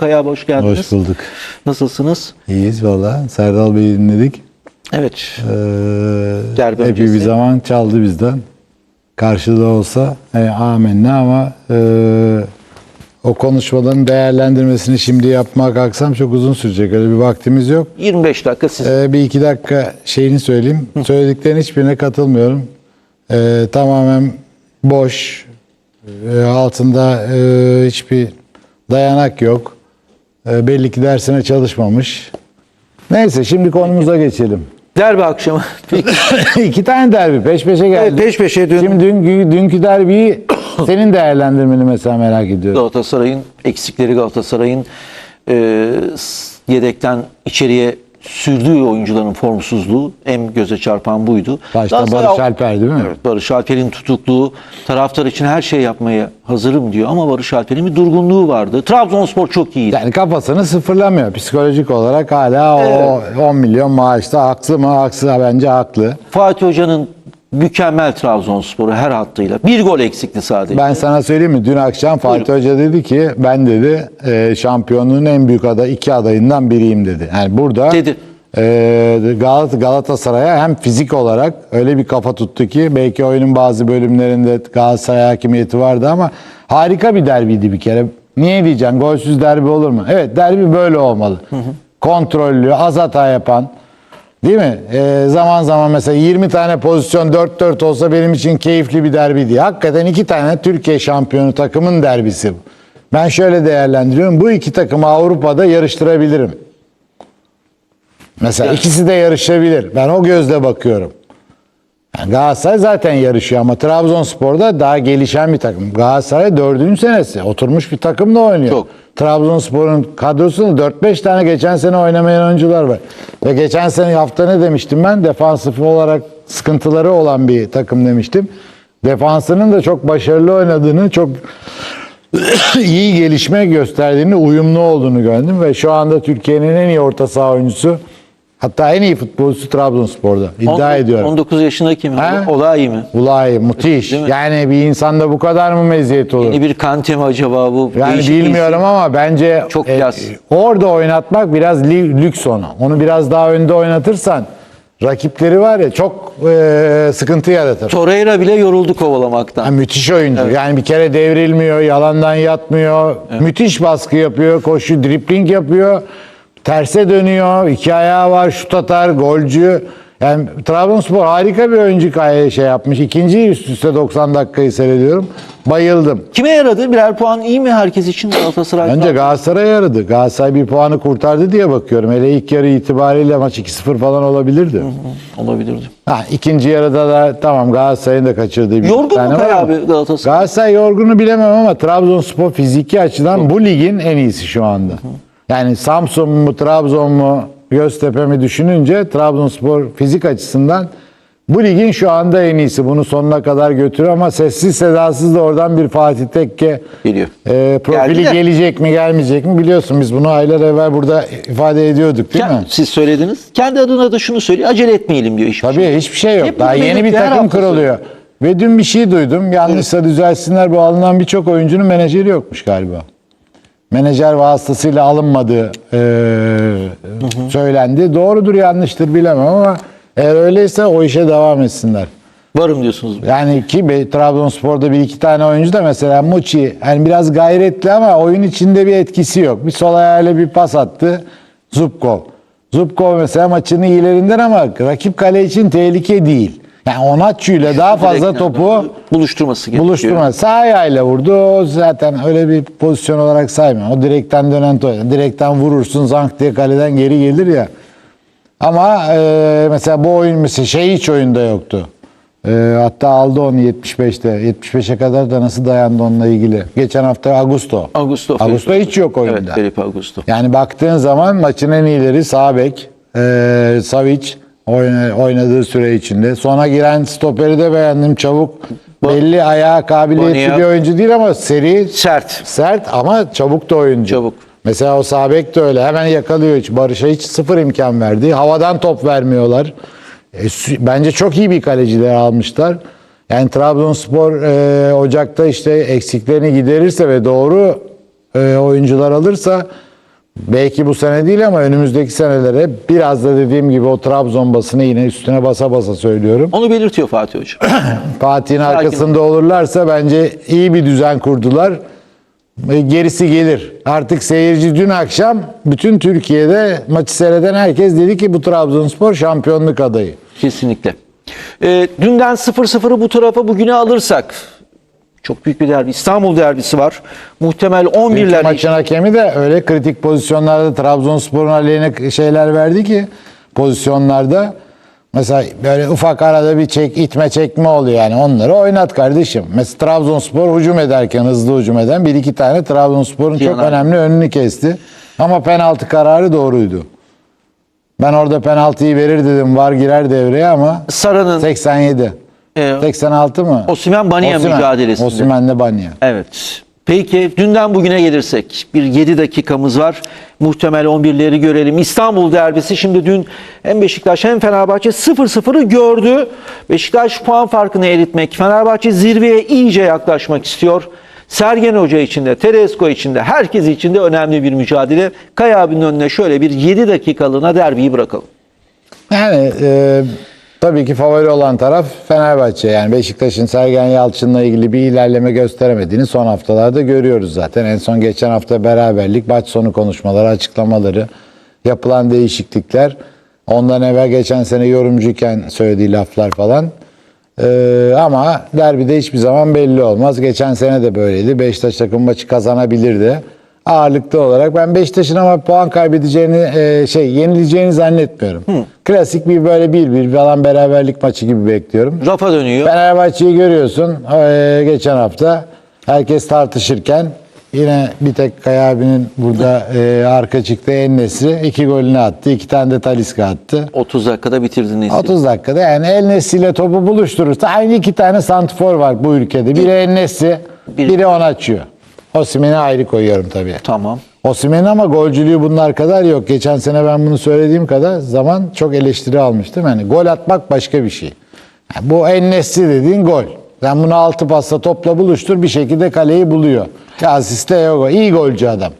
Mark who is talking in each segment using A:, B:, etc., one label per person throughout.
A: Kaya abi hoş geldiniz.
B: Hoş bulduk.
A: Nasılsınız?
B: İyiyiz valla. Serdal Bey'i dinledik.
A: Evet.
B: Ee,
A: Derbi
B: epey bir zaman çaldı bizden. Karşıda olsa e, amenna ama e, o konuşmaların değerlendirmesini şimdi yapmaya kalksam çok uzun sürecek. Öyle bir vaktimiz yok.
A: 25 dakika siz.
B: Ee, bir iki dakika şeyini söyleyeyim. Söylediklerin hiçbirine katılmıyorum. Ee, tamamen boş. Ee, altında e, hiçbir dayanak yok. Ee, belli ki dersine çalışmamış. Neyse şimdi konumuza geçelim.
A: Derbi akşamı.
B: İki tane derbi peş peşe geldi.
A: Evet, peş peşe dün
B: Şimdi dünkü, dünkü derbiyi senin değerlendirmeni mesela merak ediyorum.
A: Galatasaray'ın eksikleri Galatasaray'ın e, yedekten içeriye sürdüğü oyuncuların formsuzluğu en göze çarpan buydu.
B: Başta
A: Galatasaray-
B: Barış Alper değil mi?
A: Evet, Barış Alper'in tutukluğu taraftar için her şey yapmaya hazırım diyor ama Barış Alper'in bir durgunluğu vardı. Trabzonspor çok iyiydi.
B: Yani kafasını sıfırlamıyor. Psikolojik olarak hala o 10 milyon maaşta haklı mı? Haksız bence haklı.
A: Fatih Hoca'nın mükemmel Trabzonspor'u her hattıyla. Bir gol eksikti sadece.
B: Ben sana söyleyeyim mi? Dün akşam Fatih Hoca dedi ki ben dedi e, şampiyonluğun en büyük aday iki adayından biriyim dedi. Yani burada
A: Dedi.
B: e, Galat Galatasaray'a hem fizik olarak öyle bir kafa tuttu ki belki oyunun bazı bölümlerinde Galatasaray hakimiyeti vardı ama harika bir derbiydi bir kere. Niye diyeceksin? Golsüz derbi olur mu? Evet derbi böyle olmalı. Kontrollü, az hata yapan. Değil mi? Ee, zaman zaman mesela 20 tane pozisyon 4-4 olsa benim için keyifli bir derbi diye. Hakikaten iki tane Türkiye şampiyonu takımın derbisi. Ben şöyle değerlendiriyorum. Bu iki takımı Avrupa'da yarıştırabilirim. Mesela ikisi de yarışabilir. Ben o gözle bakıyorum. Yani Galatasaray zaten yarışıyor ama Trabzonspor'da daha gelişen bir takım. Galatasaray dördüncü senesi. Oturmuş bir takımla oynuyor.
A: Çok.
B: Trabzonspor'un kadrosunda 4-5 tane geçen sene oynamayan oyuncular var. Ve geçen sene hafta ne demiştim ben? Defansif olarak sıkıntıları olan bir takım demiştim. Defansının da çok başarılı oynadığını, çok iyi gelişme gösterdiğini, uyumlu olduğunu gördüm. Ve şu anda Türkiye'nin en iyi orta saha oyuncusu, hatta en iyi futbolcusu Trabzonspor'da. İddia
A: On-
B: ediyorum.
A: 19 yaşındaki mi?
B: Ha?
A: Olay mı?
B: Ulay müthiş. Yani bir insanda bu kadar mı meziyet olur?
A: Yeni bir Kante mi acaba bu?
B: Yani
A: Değişik
B: bilmiyorum
A: isim.
B: ama bence
A: Çok
B: e,
A: klas.
B: orada oynatmak biraz lüks onu. Onu biraz daha önde oynatırsan rakipleri var ya çok e, sıkıntı yaratır.
A: Torreira bile yoruldu kovalamaktan.
B: Yani müthiş oyuncu. Yani bir kere devrilmiyor, yalandan yatmıyor. Müthiş baskı yapıyor, koşu, dripling yapıyor. Terse dönüyor, iki ayağı var, şut atar, golcü. Yani Trabzonspor harika bir oyuncu kay- şey yapmış. İkinci üst üste 90 dakikayı seyrediyorum. Bayıldım.
A: Kime yaradı? Birer puan iyi mi herkes için Galatasaray?
B: Önce Galatasaray'a yaradı. Galatasaray bir puanı kurtardı diye bakıyorum. Hele ilk yarı itibariyle maç 2-0 falan olabilirdi.
A: olabilirdi.
B: Ha, ikinci yarıda da tamam Galatasaray'ın da kaçırdığı bir
A: Yorgun
B: tane
A: mu
B: var
A: abi Galatasaray?
B: Galatasaray yorgunu bilemem ama Trabzonspor fiziki açıdan bu ligin en iyisi şu anda. Yani Samsun mu Trabzon mu Göztepe mi düşününce Trabzonspor fizik açısından bu ligin şu anda en iyisi. Bunu sonuna kadar götürüyor ama sessiz sedasız da oradan bir Fatih Tekke
A: Geliyor.
B: e, profili
A: Geldi de.
B: gelecek mi gelmeyecek mi biliyorsun biz bunu aylar evvel burada ifade ediyorduk değil
A: Kend-
B: mi?
A: Siz söylediniz. Kendi adına da şunu söylüyor. Acele etmeyelim diyor. Hiçbir şey.
B: Tabii hiçbir şey yok.
A: Hep
B: Daha
A: bunu
B: yeni bir takım
A: hafta
B: kuruluyor. Ve dün bir şey duydum. Yanlışsa düzelsinler. Bu alınan birçok oyuncunun menajeri yokmuş galiba. Menajer vasıtasıyla alınmadığı e, söylendi. Doğrudur yanlıştır bilemem ama eğer öyleyse o işe devam etsinler.
A: Varım diyorsunuz.
B: Yani ki Trabzonspor'da bir iki tane oyuncu da mesela Muçi yani biraz gayretli ama oyun içinde bir etkisi yok. Bir sol ayağıyla bir pas attı. Zubkov. Zubkov mesela maçın iyilerinden ama rakip kale için tehlike değil. Yani Onatçı ile daha fazla topu
A: buluşturması gerekiyor.
B: buluşturma. Sağ ayağıyla vurdu. O zaten öyle bir pozisyon olarak saymıyorum. O direkten dönen top. Direkten vurursun zank diye kaleden geri gelir ya. Ama e, mesela bu oyun mesela şey hiç oyunda yoktu. E, hatta aldı onu 75'te. 75'e kadar da nasıl dayandı onunla ilgili. Geçen hafta Augusto.
A: Augusto.
B: Augusto hiç yok oyunda.
A: Evet Felipe Augusto.
B: Yani baktığın zaman maçın en iyileri sağ bek, e, Savic oynadığı süre içinde. Sona giren stoperi de beğendim. Çabuk belli ayağa kabiliyetli bir oyuncu değil ama seri
A: Sert.
B: sert ama çabuk da oyuncu.
A: Çabuk.
B: Mesela o sağ bek de öyle. Hemen yakalıyor hiç. Barış'a hiç sıfır imkan verdi. Havadan top vermiyorlar. E, bence çok iyi bir kaleciler almışlar. Yani Trabzonspor e, Ocak'ta işte eksiklerini giderirse ve doğru e, oyuncular alırsa Belki bu sene değil ama önümüzdeki senelere biraz da dediğim gibi o Trabzon basını yine üstüne basa basa söylüyorum.
A: Onu belirtiyor Fatih Hoca.
B: Fatih'in arkasında olurlarsa bence iyi bir düzen kurdular. E, Gerisi gelir. Artık seyirci dün akşam bütün Türkiye'de maçı seyreden herkes dedi ki bu Trabzonspor şampiyonluk adayı.
A: Kesinlikle. Ee, dünden 0-0'ı bu tarafa bugüne alırsak çok büyük bir derbi. İstanbul derbisi var. Muhtemel
B: Dünkü
A: 11'ler
B: maçın hakemi de öyle kritik pozisyonlarda Trabzonspor'un aleyhine şeyler verdi ki pozisyonlarda mesela böyle ufak arada bir çek itme çekme oluyor yani onları oynat kardeşim. Mesela Trabzonspor hücum ederken hızlı hücum eden bir iki tane Trabzonspor'un çok önemli önünü kesti. Ama penaltı kararı doğruydu. Ben orada penaltıyı verir dedim var girer devreye ama
A: Sara'nın
B: 87.
A: e,
B: 86 mı?
A: Osimhen Banya
B: Osimhen.
A: mücadelesinde.
B: Osimhen'le Banya.
A: Evet. Peki dünden bugüne gelirsek bir 7 dakikamız var. Muhtemel 11'leri görelim. İstanbul derbisi şimdi dün hem Beşiktaş hem Fenerbahçe 0-0'ı gördü. Beşiktaş puan farkını eritmek, Fenerbahçe zirveye iyice yaklaşmak istiyor. Sergen Hoca için de, Tedesco için de, herkes için de önemli bir mücadele. Kaya abinin önüne şöyle bir 7 dakikalığına derbiyi bırakalım.
B: Yani e, tabii ki favori olan taraf Fenerbahçe. Yani Beşiktaş'ın Sergen Yalçın'la ilgili bir ilerleme gösteremediğini son haftalarda görüyoruz zaten. En son geçen hafta beraberlik, maç sonu konuşmaları, açıklamaları, yapılan değişiklikler. Ondan evvel geçen sene yorumcuyken söylediği laflar falan. Ee, ama derbide hiçbir zaman belli olmaz. Geçen sene de böyleydi. Beşiktaş takım maçı kazanabilirdi. Ağırlıklı olarak ben Beşiktaş'ın ama puan kaybedeceğini, e, şey yenileceğini zannetmiyorum. Klasik bir böyle bir bir falan beraberlik maçı gibi bekliyorum.
A: Rafa dönüyor.
B: Fenerbahçe'yi görüyorsun. Ee, geçen hafta herkes tartışırken yine bir tek Kaya abinin burada e, arka çıktı Ennesi iki golünü attı. iki tane de Taliska attı.
A: 30 dakikada bitirdiniz.
B: 30 dakikada yani El Nesri ile topu buluşturursa aynı iki tane santrfor var bu ülkede. Biri El Nesri,
A: Bir-
B: biri onu açıyor. Osimhen'i ayrı koyuyorum tabii.
A: Tamam.
B: Osimhen'in ama golcülüğü bunlar kadar yok. Geçen sene ben bunu söylediğim kadar zaman çok eleştiri almıştım. Yani gol atmak başka bir şey. Yani bu en nesli dediğin gol. Sen bunu altı pasla topla buluştur bir şekilde kaleyi buluyor. Ya asiste yok. İyi golcü adam.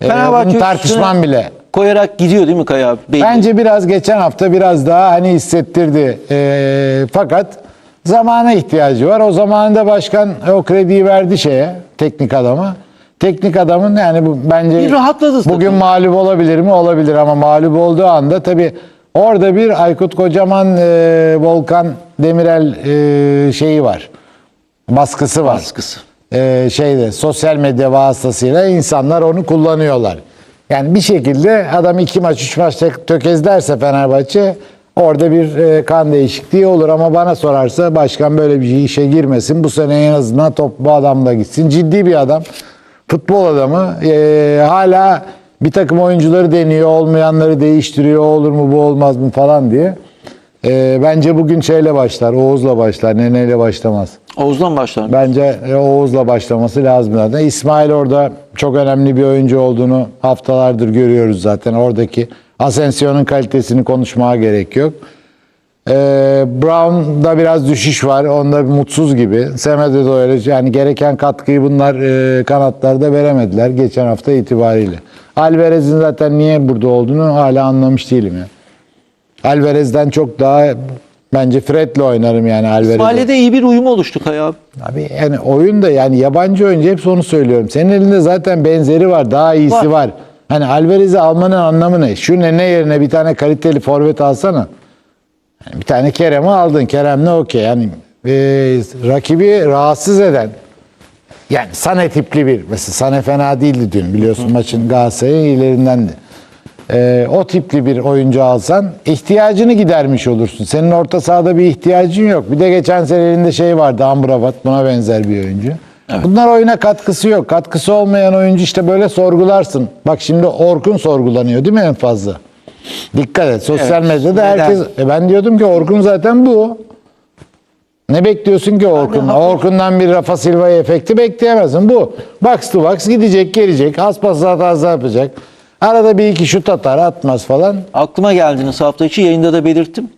B: Ee,
A: Fenerbahçe
B: bunu tartışmam bile.
A: Koyarak gidiyor değil mi Kaya? Belli.
B: Bence biraz geçen hafta biraz daha hani hissettirdi. Ee, fakat zamana ihtiyacı var. O zamanında başkan o krediyi verdi şeye, teknik adama. Teknik adamın yani bu bence
A: Bir rahatladı
B: bugün mağlup olabilir mi? Olabilir ama mağlup olduğu anda tabii orada bir Aykut Kocaman, e, Volkan Demirel e, şeyi var. Baskısı var
A: Baskısı.
B: e, şeyde sosyal medya vasıtasıyla insanlar onu kullanıyorlar. Yani bir şekilde adam iki maç üç maç tökezlerse Fenerbahçe orada bir e, kan değişikliği olur ama bana sorarsa başkan böyle bir işe girmesin. Bu sene en azından top bu adamla gitsin. Ciddi bir adam. Futbol adamı. E, hala bir takım oyuncuları deniyor. Olmayanları değiştiriyor. Olur mu bu olmaz mı falan diye. E, bence bugün şeyle başlar. Oğuz'la başlar. Neneyle başlamaz.
A: Oğuz'dan başlar.
B: Bence e, Oğuz'la başlaması lazım zaten. İsmail orada çok önemli bir oyuncu olduğunu haftalardır görüyoruz zaten. Oradaki Asensio'nun kalitesini konuşmaya gerek yok. Ee, Brown'da biraz düşüş var. Onda mutsuz gibi. Semedo da öyle. Yani gereken katkıyı bunlar e, kanatlarda veremediler geçen hafta itibariyle. Alvarez'in zaten niye burada olduğunu hala anlamış değilim ya. Alvarez'den çok daha bence Fred'le oynarım yani Alvarez'e.
A: İsmail'e de iyi bir uyum oluştu Kaya abi.
B: Abi yani oyunda yani yabancı oyuncu hep onu söylüyorum. Senin elinde zaten benzeri var, daha iyisi
A: Var.
B: var. Hani Alvarez'i almanın anlamı ne? Şu ne ne yerine bir tane kaliteli forvet alsana. Yani bir tane Kerem'i aldın. Kerem ne okey. Yani e, rakibi rahatsız eden yani Sane tipli bir mesela Sane fena değildi dün biliyorsun maçın Galatasaray'ın ilerindendi. Ee, o tipli bir oyuncu alsan ihtiyacını gidermiş olursun. Senin orta sahada bir ihtiyacın yok. Bir de geçen sene elinde şey vardı Amrabat buna benzer bir oyuncu. Bunlar oyuna katkısı yok. Katkısı olmayan oyuncu işte böyle sorgularsın. Bak şimdi Orkun sorgulanıyor değil mi en fazla? Dikkat et. Sosyal
A: Evet.
B: medyada
A: Neden?
B: herkes e ben diyordum ki Orkun zaten bu. Ne bekliyorsun ki Orkun'dan? Orkun'dan bir Rafa Silva efekti bekleyemezsin. Bu box to box gidecek gelecek. Az pas hatası yapacak. Arada bir iki şut atar atmaz falan.
A: Aklıma geldiniz hafta içi yayında da belirttim.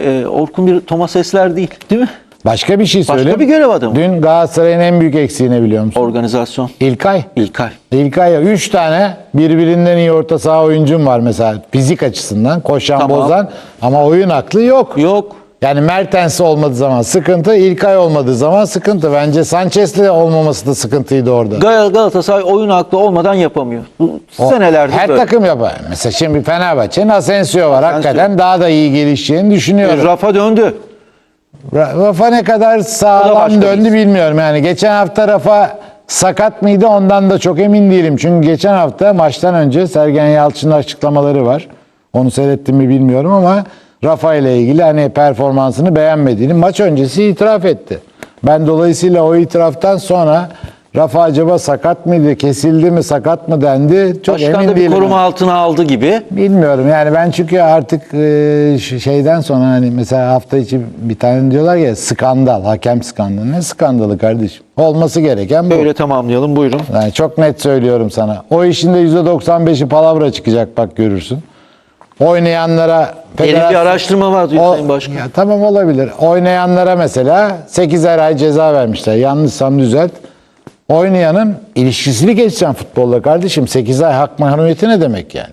A: Ee, Orkun bir Thomas Esler değil değil mi?
B: Başka bir şey
A: Başka
B: söyleyeyim.
A: bir görev adamı.
B: Dün Galatasaray'ın en büyük eksiği ne biliyor musun?
A: Organizasyon.
B: İlkay.
A: İlkay.
B: İlkay 3 tane birbirinden iyi orta saha oyuncum var mesela fizik açısından koşan
A: Tamam.
B: bozan ama oyun aklı yok.
A: Yok.
B: Yani Mertens olmadığı zaman sıkıntı, İlkay olmadığı zaman sıkıntı. Bence Sanchez'le olmaması da sıkıntıydı orada.
A: Gal- Galatasaray oyun aklı olmadan yapamıyor. Bu
B: O-
A: senelerde
B: Her
A: böyle.
B: takım yapar. Mesela şimdi Fenerbahçe'nin Asensio var. Hakikaten daha da iyi gelişeceğini düşünüyorum.
A: Rafa döndü.
B: Ra- Rafa ne kadar sağlam döndü bilmiyorum. Yani geçen hafta Rafa sakat mıydı ondan da çok emin değilim. Çünkü geçen hafta maçtan önce Sergen Yalçın'ın açıklamaları var. Onu seyrettim mi bilmiyorum ama Rafa ile ilgili hani performansını beğenmediğini maç öncesi itiraf etti. Ben dolayısıyla o itiraftan sonra Rafa acaba sakat mıydı, kesildi mi, sakat mı dendi çok
A: Başkan
B: emin
A: da bir
B: değilim.
A: koruma altına aldı gibi.
B: Bilmiyorum yani ben çünkü artık e, şeyden sonra hani mesela hafta içi bir tane diyorlar ya skandal, hakem skandalı. Ne skandalı kardeşim? Olması gereken bu.
A: Böyle tamamlayalım buyurun.
B: Yani çok net söylüyorum sana. O işin de %95'i palavra çıkacak bak görürsün. Oynayanlara
A: Yeni bir
B: federasyon-
A: araştırma var diyor Sayın Başkan.
B: Ya, tamam olabilir. Oynayanlara mesela 8'er ay ceza vermişler. Yanlışsam düzelt. Oynayanın ilişkisini geçeceksin futbolla kardeşim. 8 ay hak mahrumiyeti ne demek yani?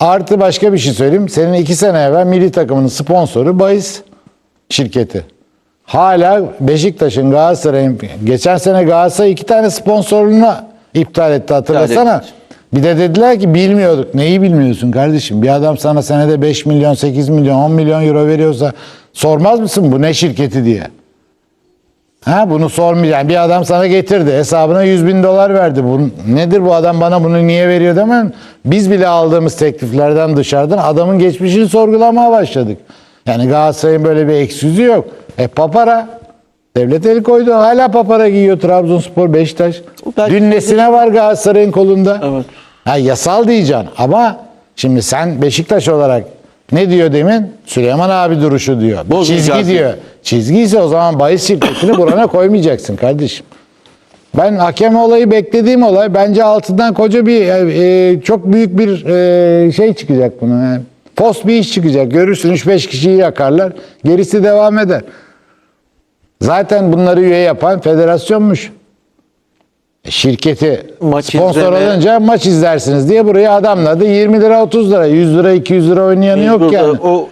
B: Artı başka bir şey söyleyeyim. Senin iki sene evvel milli takımının sponsoru bahis şirketi. Hala Beşiktaş'ın Galatasaray'ın geçen sene Galatasaray iki tane sponsorluğunu iptal etti hatırlasana. Bir de dediler ki bilmiyorduk. Neyi bilmiyorsun kardeşim? Bir adam sana senede 5 milyon, 8 milyon, 10 milyon euro veriyorsa sormaz mısın bu ne şirketi diye? Ha bunu sormayacaksın. Bir adam sana getirdi. Hesabına 100 bin dolar verdi. Bu, nedir bu adam bana bunu niye veriyor demem. Biz bile aldığımız tekliflerden dışarıdan adamın geçmişini sorgulamaya başladık. Yani Galatasaray'ın böyle bir eksüzü yok. E papara. Devlet el koydu. Hala papara giyiyor Trabzonspor, Beşiktaş. Dün nesine var Galatasaray'ın kolunda?
A: Evet.
B: Ha, yasal diyeceksin ama şimdi sen Beşiktaş olarak ne diyor demin? Süleyman abi duruşu diyor.
A: Bozmayacağız
B: Çizgi diyor. Çizgi ise o zaman bahis şirketini burana koymayacaksın kardeşim. Ben hakem olayı beklediğim olay bence altından koca bir e, e, çok büyük bir e, şey çıkacak buna. Yani. Post bir iş çıkacak. Görürsün 3-5 kişiyi yakarlar. Gerisi devam eder. Zaten bunları üye yapan federasyonmuş. E, Şirketi
A: Maç
B: sponsor
A: izleme.
B: olunca maç izlersiniz diye buraya adamladı. 20 lira 30 lira 100 lira 200 lira oynayanı yok yani.
A: O